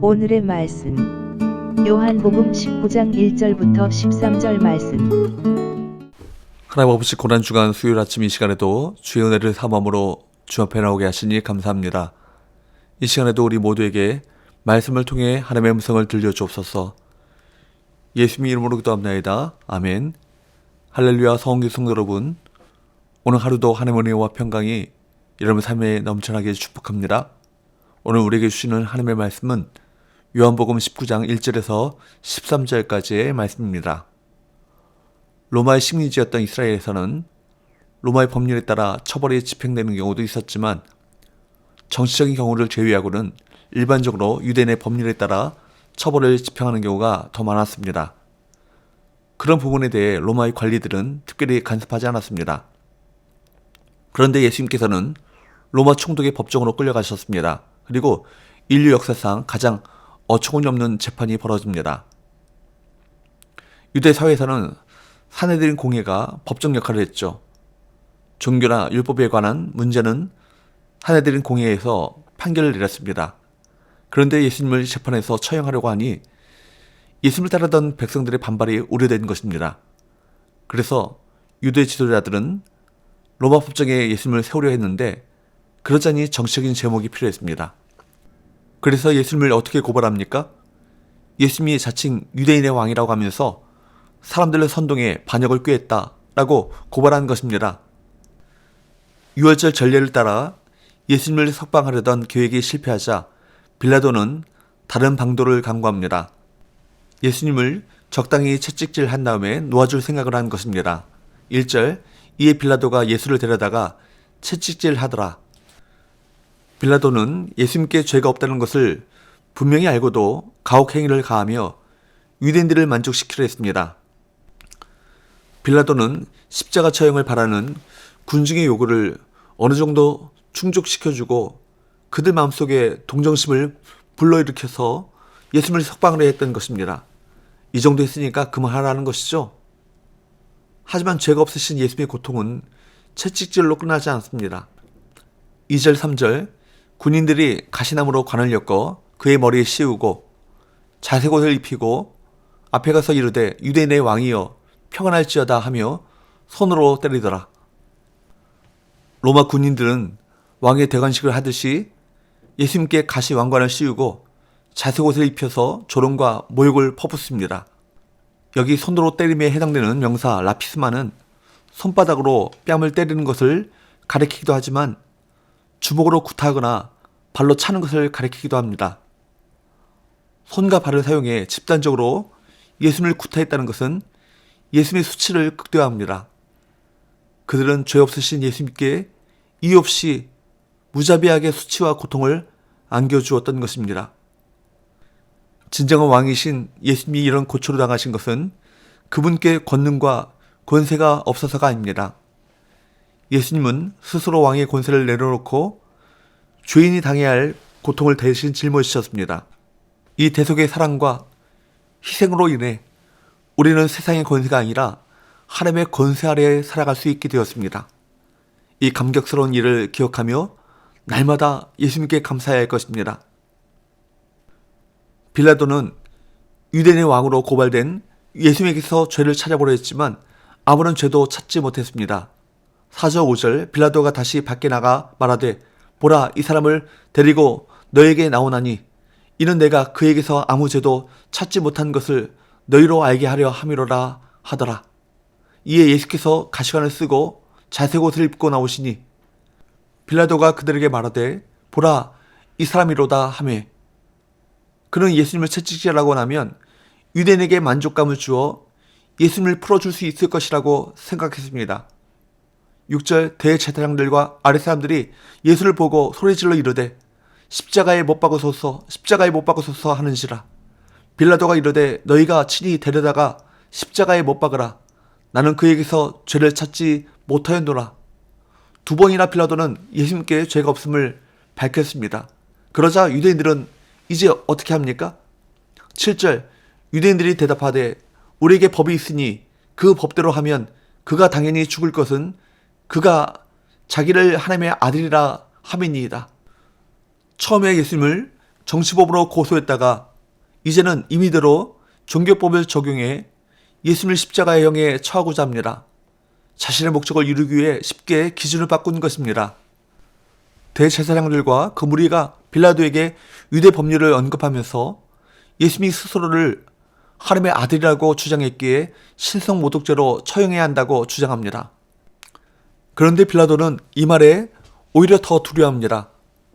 오늘의 말씀 요한복음 19장 1절부터 13절 말씀 하나님 아버지 고난주간 수요일 아침 이 시간에도 주의 은혜를 삼함으로 주 앞에 나오게 하시니 감사합니다. 이 시간에도 우리 모두에게 말씀을 통해 하나님의 음성을 들려주옵소서. 예수님 이름으로 기도합나이다. 아멘. 할렐루야 성기 성도 여러분. 오늘 하루도 하나님의 은혜와 평강이 여러분 삶에 넘쳐나게 축복합니다. 오늘 우리에게 주시는 하나님의 말씀은 요한복음 19장 1절에서 13절까지의 말씀입니다. 로마의 식민지였던 이스라엘에서는 로마의 법률에 따라 처벌이 집행되는 경우도 있었지만 정치적인 경우를 제외하고는 일반적으로 유대인의 법률에 따라 처벌을 집행하는 경우가 더 많았습니다. 그런 부분에 대해 로마의 관리들은 특별히 간섭하지 않았습니다. 그런데 예수님께서는 로마 총독의 법정으로 끌려가셨습니다. 그리고 인류 역사상 가장 어처구니 없는 재판이 벌어집니다. 유대 사회에서는 사내들인 공회가 법정 역할을 했죠. 종교나 율법에 관한 문제는 사내들인 공회에서 판결을 내렸습니다. 그런데 예수님을 재판에서 처형하려고 하니 예수님을 따르던 백성들의 반발이 우려된 것입니다. 그래서 유대 지도자들은 로마 법정에 예수님을 세우려 했는데 그러자니 정치적인 제목이 필요했습니다. 그래서 예수님을 어떻게 고발합니까? 예수님이 자칭 유대인의 왕이라고 하면서 사람들의 선동에 반역을 꾀했다라고 고발한 것입니다. 6월절 전례를 따라 예수님을 석방하려던 계획이 실패하자 빌라도는 다른 방도를 강구합니다. 예수님을 적당히 채찍질 한 다음에 놓아줄 생각을 한 것입니다. 1절 이에 빌라도가 예수를 데려다가 채찍질 하더라. 빌라도는 예수님께 죄가 없다는 것을 분명히 알고도 가혹행위를 가하며 유대인들을 만족시키려 했습니다. 빌라도는 십자가 처형을 바라는 군중의 요구를 어느 정도 충족시켜주고 그들 마음속에 동정심을 불러일으켜서 예수님을 석방을 했던 것입니다. 이 정도 했으니까 그만하라는 것이죠. 하지만 죄가 없으신 예수님의 고통은 채찍질로 끝나지 않습니다. 2절, 3절 군인들이 가시나무로 관을 엮어 그의 머리에 씌우고 자색옷을 입히고 앞에 가서 이르되 유대인의 왕이여 평안할지어다 하며 손으로 때리더라. 로마 군인들은 왕의 대관식을 하듯이 예수님께 가시 왕관을 씌우고 자색옷을 입혀서 조롱과 모욕을 퍼붓습니다. 여기 손으로 때림에 해당되는 명사 라피스마는 손바닥으로 뺨을 때리는 것을 가리키기도 하지만 주먹으로 구타하거나 발로 차는 것을 가리키기도 합니다. 손과 발을 사용해 집단적으로 예수님을 구타했다는 것은 예수님의 수치를 극대화합니다. 그들은 죄 없으신 예수님께 이유 없이 무자비하게 수치와 고통을 안겨주었던 것입니다. 진정한 왕이신 예수님이 이런 고초를 당하신 것은 그분께 권능과 권세가 없어서가 아닙니다. 예수님은 스스로 왕의 권세를 내려놓고 죄인이 당해야 할 고통을 대신 짊어지셨습니다. 이 대속의 사랑과 희생으로 인해 우리는 세상의 권세가 아니라 하나님의 권세 아래 살아갈 수 있게 되었습니다. 이 감격스러운 일을 기억하며 날마다 예수님께 감사해야 할 것입니다. 빌라도는 유대인의 왕으로 고발된 예수님에게서 죄를 찾아보려 했지만 아무런 죄도 찾지 못했습니다. 4절 5절 빌라도가 다시 밖에 나가 말하되 보라 이 사람을 데리고 너에게 나오나니 이는 내가 그에게서 아무 죄도 찾지 못한 것을 너희로 알게 하려 함이로라 하더라. 이에 예수께서 가시관을 쓰고 자색 옷을 입고 나오시니 빌라도가 그들에게 말하되 보라 이 사람이로다 하매 그는 예수님을 채찍질하고 나면 유대인에게 만족감을 주어 예수님을 풀어줄 수 있을 것이라고 생각했습니다. 6절 대제사장들과 아랫 사람들이 예수를 보고 소리질러 이르되 십자가에 못 박으소서 십자가에 못 박으소서 하는지라 빌라도가 이르되 너희가 친히 데려다가 십자가에 못 박으라 나는 그에게서 죄를 찾지 못하였노라 두 번이나 빌라도는 예수님께 죄가 없음을 밝혔습니다. 그러자 유대인들은 이제 어떻게 합니까? 7절 유대인들이 대답하되 우리에게 법이 있으니 그 법대로 하면 그가 당연히 죽을 것은 그가 자기를 하나님의 아들이라 함이니이다. 처음에 예수님을 정치법으로 고소했다가 이제는 임의대로 종교법을 적용해 예수님을 십자가형에 처하고자 합니다. 자신의 목적을 이루기 위해 쉽게 기준을 바꾼 것입니다. 대제사장들과 그 무리가 빌라도에게 유대 법률을 언급하면서 예수님이 스스로를 하나님의 아들이라고 주장했기에 신성 모독죄로 처형해야 한다고 주장합니다. 그런데 빌라도는 이 말에 오히려 더 두려워합니다.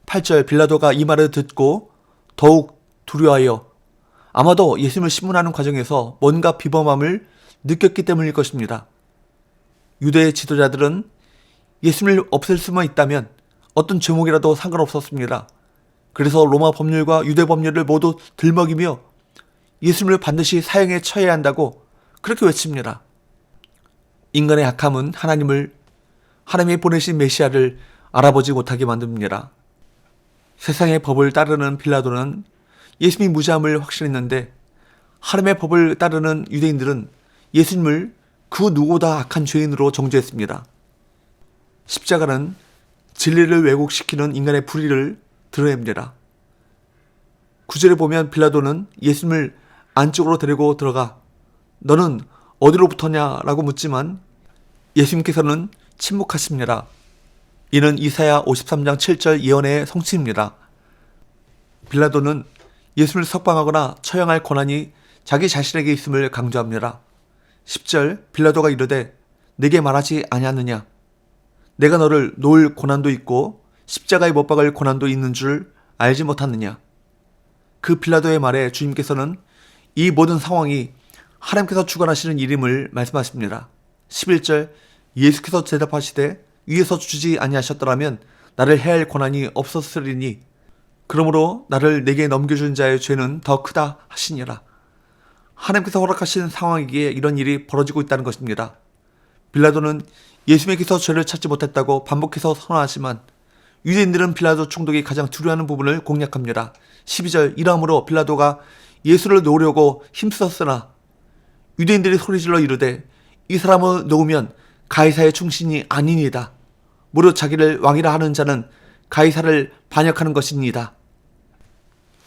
8절 빌라도가 이 말을 듣고 더욱 두려워하여 아마도 예수님을 신문하는 과정에서 뭔가 비범함을 느꼈기 때문일 것입니다. 유대 지도자들은 예수님을 없앨 수만 있다면 어떤 제목이라도 상관없었습니다. 그래서 로마 법률과 유대 법률을 모두 들먹이며 예수님을 반드시 사형에 처해야 한다고 그렇게 외칩니다. 인간의 악함은 하나님을 하나님이 보내신 메시아를 알아보지 못하게 만듭니다. 세상의 법을 따르는 빌라도는 예수님이 무죄함을 확신했는데 하나님의 법을 따르는 유대인들은 예수님을 그 누구보다 악한 죄인으로 정죄했습니다. 십자가는 진리를 왜곡시키는 인간의 불의를 드러냅니다. 구절에 보면 빌라도는 예수님을 안쪽으로 데리고 들어가 너는 어디로부터냐라고 묻지만 예수님께서는 침묵하십니다. 이는 이사야 53장 7절 예언의 성취입니다. 빌라도는 예수를 석방하거나 처형할 권한이 자기 자신에게 있음을 강조합니다. 10절 빌라도가 이르되 내게 말하지 아니하느냐 내가 너를 놓을 고난도 있고 십자가에 못 박을 고난도 있는 줄 알지 못하느냐 그 빌라도의 말에 주님께서는 이 모든 상황이 하나님께서 주관하시는 일임을 말씀하십니다. 11절 예수께서 대답하시되 위에서 주지 아니하셨더라면 나를 해할 권한이 없었으리니 그러므로 나를 내게 넘겨준 자의 죄는 더 크다 하시니라. 하나님께서 허락하신 상황이기에 이런 일이 벌어지고 있다는 것입니다. 빌라도는 예수님께서 죄를 찾지 못했다고 반복해서 선언하지만 유대인들은 빌라도 총독이 가장 두려워하는 부분을 공략합니다. 12절 이러므로 빌라도가 예수를 놓으려고 힘썼으나 유대인들이 소리질러 이르되 이 사람을 놓으면 가이사의 충신이 아니니다. 무릇 자기를 왕이라 하는 자는 가이사를 반역하는 것입니다.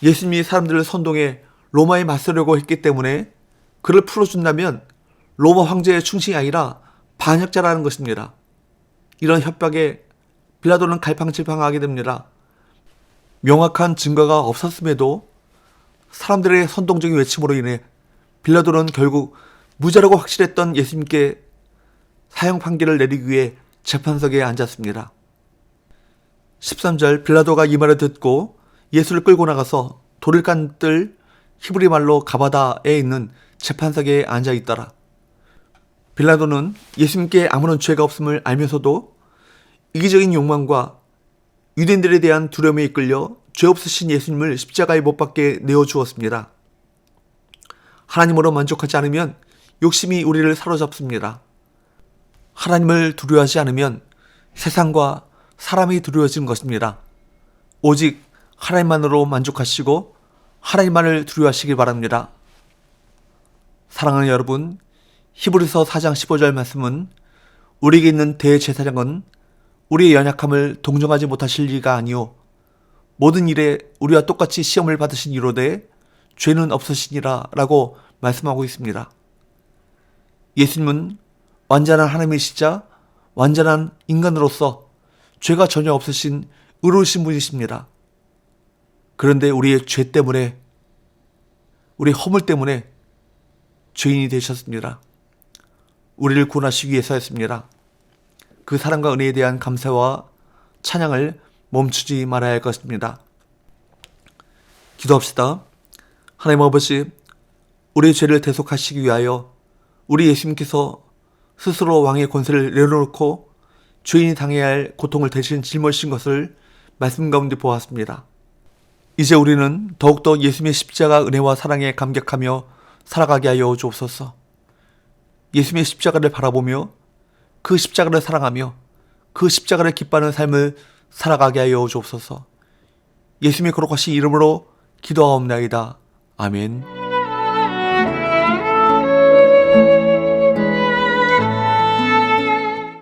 예수님이 사람들을 선동해 로마에 맞서려고 했기 때문에 그를 풀어준다면 로마 황제의 충신이 아니라 반역자라는 것입니다. 이런 협박에 빌라도는 갈팡질팡하게 됩니다. 명확한 증거가 없었음에도 사람들의 선동적인 외침으로 인해 빌라도는 결국 무죄라고 확실했던 예수님께 사형 판결을 내리기 위해 재판석에 앉았습니다. 13절 빌라도가 이 말을 듣고 예수를 끌고 나가서 돌을 깐 뜰 히브리 말로 가바다에 있는 재판석에 앉아 있더라. 빌라도는 예수님께 아무런 죄가 없음을 알면서도 이기적인 욕망과 유대인들에 대한 두려움에 이끌려 죄 없으신 예수님을 십자가에 못 박게 내어 주었습니다. 하나님으로 만족하지 않으면 욕심이 우리를 사로잡습니다. 하나님을 두려워하지 않으면 세상과 사람이 두려워지는 것입니다. 오직 하나님만으로 만족하시고 하나님만을 두려워하시길 바랍니다. 사랑하는 여러분, 히브리서 4장 15절 말씀은 우리에게 있는 대제사장은 우리의 연약함을 동정하지 못하실 리가 아니요 모든 일에 우리와 똑같이 시험을 받으신 이로되 죄는 없으시니라 라고 말씀하고 있습니다. 예수님은 완전한 하나님이시자 완전한 인간으로서 죄가 전혀 없으신 의로우신 분이십니다. 그런데 우리의 죄 때문에 우리 허물 때문에 죄인이 되셨습니다. 우리를 구원하시기 위해서였습니다. 그 사랑과 은혜에 대한 감사와 찬양을 멈추지 말아야 할 것입니다. 기도합시다. 하나님 아버지, 우리의 죄를 대속하시기 위하여 우리 예수님께서 스스로 왕의 권세를 내려놓고 죄인이 당해야 할 고통을 대신 짊어지신 것을 말씀 가운데 보았습니다. 이제 우리는 더욱더 예수님의 십자가 은혜와 사랑에 감격하며 살아가게 하여 주옵소서. 예수님의 십자가를 바라보며 그 십자가를 사랑하며 그 십자가를 기뻐하는 삶을 살아가게 하여 주옵소서. 예수님의 거룩하신 이름으로 기도하옵나이다. 아멘.